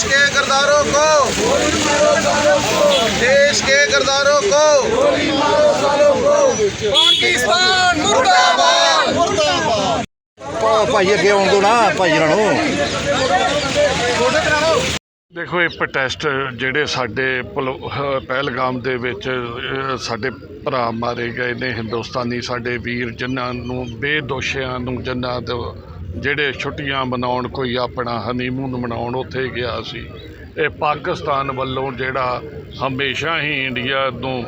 देश के गरदारों को देश के गरदारों को ਪਾਕਿਸਤਾਨ ਮੁਰਦਾਬਾਦ ਭਾ- ਭਾਈ ਅੱਗੇ ਆਉਣ ਦੋ ਨਾ ਭਾਈ ਇਹਨਾਂ ਨੂੰ ਦੇਖੋ ਇਹ ਪ੍ਰੋਟੈਸਟ ਜਿਹੜੇ ਸਾਡੇ ਪਲ- ਅਹ ਪਹਿਲਗਾਮ ਦੇ ਵਿੱਚ ਅਹ, ਸਾਡੇ ਭਰਾ ਮਾਰੇ ਗਏ ਨੇ ਹਿੰਦੁਸਤਾਨੀ ਸਾਡੇ ਵੀਰ ਜਿਨ੍ਹਾਂ ਨੂੰ ਬੇਦੋਸ਼ਿਆਂ ਨੂੰ ਜਿਨ੍ਹਾਂ ਦੇ ਜਿਹੜੇ ਛੁੱਟੀਆਂ ਮਨਾਉਣ, ਕੋਈ ਆਪਣਾ ਹਨੀਮੂਨ ਮਨਾਉਣ, ਉੱਥੇ ਗਿਆ ਸੀ। ਇਹ ਪਾਕਿਸਤਾਨ ਵੱਲੋਂ ਜਿਹੜਾ ਹਮੇਸ਼ਾ ਹੀ ਇੰਡੀਆ ਨੂੰ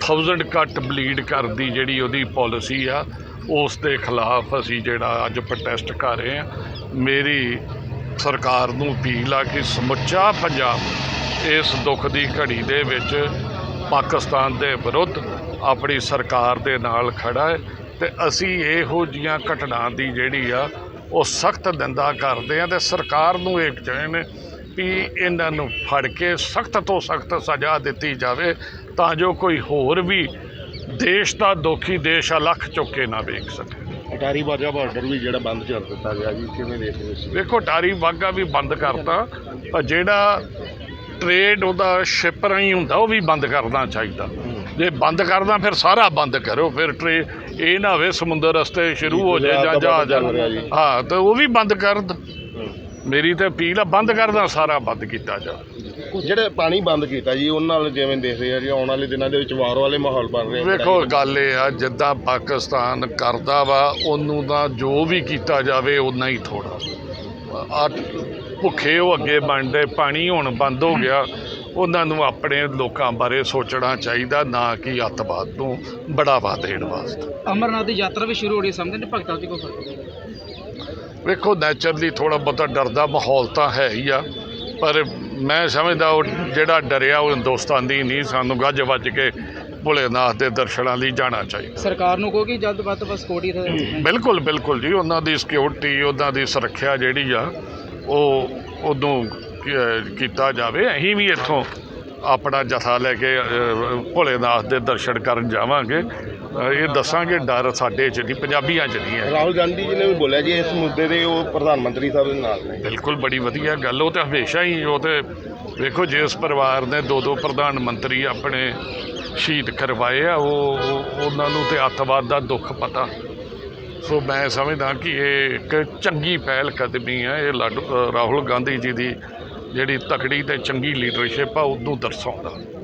1000 ਕੱਟ ਬਲੀਡ ਕਰਦੀ ਜਿਹੜੀ ਉਹਦੀ ਪਾਲਿਸੀ ਆ, ਉਸ ਦੇ ਖਿਲਾਫ ਅਸੀਂ ਜਿਹੜਾ ਅੱਜ ਪ੍ਰੋਟੈਸਟ ਕਰ ਰਹੇ ਹਾਂ। ਮੇਰੀ ਸਰਕਾਰ ਨੂੰ ਅਪੀਲ ਆ ਕਿ ਸਮੁੱਚਾ ਪੰਜਾਬ ਇਸ ਦੁੱਖ ਦੀ ਘੜੀ ਦੇ ਵਿੱਚ ਪਾਕਿਸਤਾਨ ਦੇ ਵਿਰੁੱਧ ਆਪਣੀ ਸਰਕਾਰ ਦੇ ਨਾਲ ਖੜਾ ਹੈ। ਤੇ ਅਸੀਂ ਇਹੋ ਜੀਆਂ ਘਟਨਾ ਦੀ ਜਿਹੜੀ ਆ ਉਹ ਸਖਤ ਨਿੰਦਾ ਕਰਦੇ ਆ ਤੇ ਸਰਕਾਰ ਨੂੰ ਇਹ ਚਾਹੇ ਨੇ ਵੀ ਇਹਨਾਂ ਨੂੰ ਫੜ ਕੇ ਸਖਤ ਤੋਂ ਸਖਤ ਸਜ਼ਾ ਦਿੱਤੀ ਜਾਵੇ ਤਾਂ ਜੋ ਕੋਈ ਹੋਰ ਵੀ ਦੇਸ਼ ਦਾ ਦੁਖੀ ਦੇਸ਼ ਅਲੱਖ ਚੁੱਕੇ ਨਾ ਵੇਖ ਸਕੇ। ਅਟਾਰੀ ਬਾਜਾ ਬਾਰਡਰ ਵੀ ਜਿਹੜਾ ਬੰਦ ਕਰ ਦਿੱਤਾ ਗਿਆ ਜੀ ਕਿਵੇਂ ਦੇਖਦੇ ਹੋ ਵੇਖੋ ਟਾਰੀ ਵਾਗਾ ਵੀ ਬੰਦ ਕਰਤਾ ਪਰ ਜਿਹੜਾ ਟ੍ਰੇਡ ਉਹਦਾ ਸ਼ਿਪ ਰਾਹੀਂ ਹੁੰਦਾ ਉਹ ਵੀ ਬੰਦ ਕਰਨਾ ਚਾਹੀਦਾ। ਜੇ ਬੰਦ ਕਰਦਾ ਫਿਰ ਸਾਰਾ ਬੰਦ ਕਰੋ ਫਿਰ ਟ੍ਰੇ ਇਹ ਨਾ ਹੋਵੇ ਸਮੁੰਦਰ ਰਸਤੇ ਸ਼ੁਰੂ ਹੋ ਜਾਏ ਜਾਂ ਜਹਾਜ਼। ਹਾਂ ਤਾਂ ਉਹ ਵੀ ਬੰਦ ਕਰ ਦ ਮੇਰੀ ਤਾਂ ਅਪੀਲ ਆ ਬੰਦ ਕਰਦਾ ਸਾਰਾ ਬੰਦ ਕੀਤਾ ਜਾ। ਜਿਹੜੇ ਪਾਣੀ ਬੰਦ ਕੀਤਾ ਜੀ ਉਹਨਾਂ ਨਾਲ ਜਿਵੇਂ ਦੇਖ ਰਹੇ ਆ ਜੀ ਆਉਣ ਵਾਲੇ ਦਿਨਾਂ ਦੇ ਵਿੱਚ ਵਾਰ ਵਾਲੇ ਮਾਹੌਲ ਬਣ ਰਹੇ ਆ। ਵੇਖੋ ਗੱਲ ਇਹ ਆ ਜਿੱਦਾਂ ਪਾਕਿਸਤਾਨ ਕਰਦਾ ਵਾ ਉਹਨੂੰ ਤਾਂ ਜੋ ਵੀ ਕੀਤਾ ਜਾਵੇ ਉਨਾ ਹੀ ਥੋੜਾ ਆ ਭੁੱਖੇ ਉਹ ਅੱਗੇ ਬਣਦੇ ਪਾਣੀ ਹੁਣ ਬੰਦ ਹੋ ਗਿਆ। ਉਹਨਾਂ ਨੂੰ ਆਪਣੇ ਲੋਕਾਂ ਬਾਰੇ ਸੋਚਣਾ ਚਾਹੀਦਾ ਨਾ ਕਿ ਅੱਤਵਾਦ ਨੂੰ ਬੜਾਵਾ ਦੇਣ ਵਾਸਤੇ। ਅਮਰਨਾਥ ਦੀ ਯਾਤਰਾ ਵੀ ਸ਼ੁਰੂ ਹੋ ਰਹੀ ਹੈ ਸਮਝਦੇ ਨੇ ਭਗਤਾਂ ਦੀ ਕੋਈ ਫ਼ਰਕ ਵੇਖੋ ਨੈਚਰਲੀ ਥੋੜਾ ਬਹੁਤਾ ਡਰ ਦਾ ਮਾਹੌਲ ਤਾਂ ਹੈ ਹੀ ਆ ਪਰ ਮੈਂ ਸਮਝਦਾ ਉਹ ਜਿਹੜਾ ਡਰਿਆ ਉਹ ਹਿੰਦੁਸਤਾਨੀ ਨਹੀਂ ਸਾਨੂੰ ਗੱਜ ਵੱਜ ਕੇ ਭੋਲੇਨਾਥ ਦੇ ਦਰਸ਼ਨਾਂ ਲਈ ਜਾਣਾ ਚਾਹੀਦਾ। ਸਰਕਾਰ ਨੂੰ ਕਹੋ ਕਿ ਜਲਦ ਬਾਅਦ ਬਸ ਕੋਟੀ ਬਿਲਕੁਲ ਬਿਲਕੁਲ ਜੀ ਉਹਨਾਂ ਦੀ ਸਿਕਿਉਰਿਟੀ ਉਹਨਾਂ ਦੀ ਸੁਰੱਖਿਆ ਜਿਹੜੀ ਆ ਉਹ ਉਦੋਂ ਕੀਤਾ ਜਾਵੇ ਅਸੀਂ ਵੀ ਇੱਥੋਂ ਆਪਣਾ ਜਥਾ ਲੈ ਕੇ ਭੋਲੇਨਾਥ ਦੇ ਦਰਸ਼ਨ ਕਰਨ ਜਾਵਾਂਗੇ। ਇਹ ਦੱਸਾਂਗੇ ਡਰ ਸਾਡੇ 'ਚ ਨਹੀਂ ਪੰਜਾਬੀਆਂ 'ਚ ਨਹੀਂ ਹੈ। ਰਾਹੁਲ ਗਾਂਧੀ ਜੀ ਨੇ ਵੀ ਬੋਲਿਆ ਜੀ ਇਸ ਮੁੱਦੇ ਤੇ ਉਹ ਪ੍ਰਧਾਨ ਮੰਤਰੀ ਸਾਹਿਬ ਦੇ ਨਾਲ ਨੇ। ਬਿਲਕੁਲ ਬੜੀ ਵਧੀਆ ਗੱਲ ਉਹ ਤੇ ਹਮੇਸ਼ਾ ਹੀ ਉਹ ਤੇ ਵੇਖੋ ਜਿਸ ਪਰਿਵਾਰ ਨੇ ਦੋ ਦੋ ਪ੍ਰਧਾਨ ਮੰਤਰੀ ਆਪਣੇ ਸ਼ਹੀਦ ਕਰਵਾਏ ਆ ਉਹ ਉਹ- ਉਹਨਾਂ ਨੂੰ ਤੇ ਅੱਤਵਾਦ ਦਾ ਦੁੱਖ ਪਤਾ। ਸੋ ਮੈਂ ਸਮਝਦਾ ਕਿ ਇਹ ਇੱਕ ਚੰਗੀ ਪਹਿਲ ਕਦਮੀ ਹੈ ਇਹ ਰਾਹੁਲ ਗਾਂਧੀ ਜੀ ਦੀ ਜਿਹੜੀ ਤਕੜੀ ਤੇ ਚੰਗੀ ਲੀਡਰਸ਼ਿਪ ਆ ਉਹਨੂੰ ਦਰਸਾਉਂਦਾ।